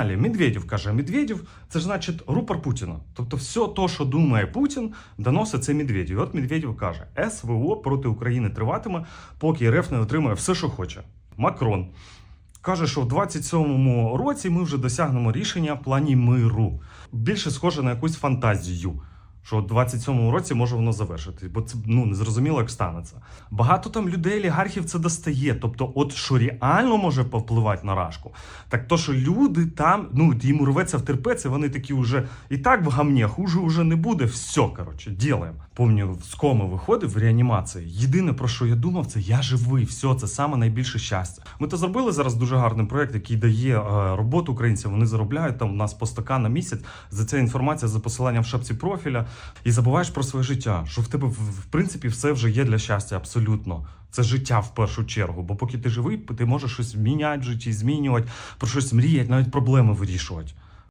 Далі Медведєв каже: Медведєв це ж значить рупор Путіна. Тобто, все то, що думає Путін, доносить це Медведєв. І От Медведєв каже: СВО проти України триватиме, поки РФ не отримає все, що хоче. Макрон каже, що в 27-му році ми вже досягнемо рішення в плані миру. Більше схоже на якусь фантазію. Що в 27-му році може воно завершитись, бо це ну не зрозуміло, як станеться. Багато там людей, олігархів це достає. Тобто, от що реально може повпливати на рашку, так то, що люди там, ну їм рветься в втерпеться, вони такі вже і так в гамні, хуже вже не буде. Все, коротше, ділаємо. Помню, з коми виходив в реанімації. Єдине про що я думав, це я живий. Все, це саме найбільше щастя. Ми то зробили зараз дуже гарний проект, який дає е, роботу українцям. Вони заробляють там у нас по стакан на місяць. За це інформація за посиланням в шапці профіля. І забуваєш про своє життя. Що в тебе в, принципі все вже є для щастя, абсолютно. Це життя в першу чергу. Бо поки ти живий, ти можеш щось міняти в житті, змінювати, про щось мріяти, навіть проблеми вирішувати.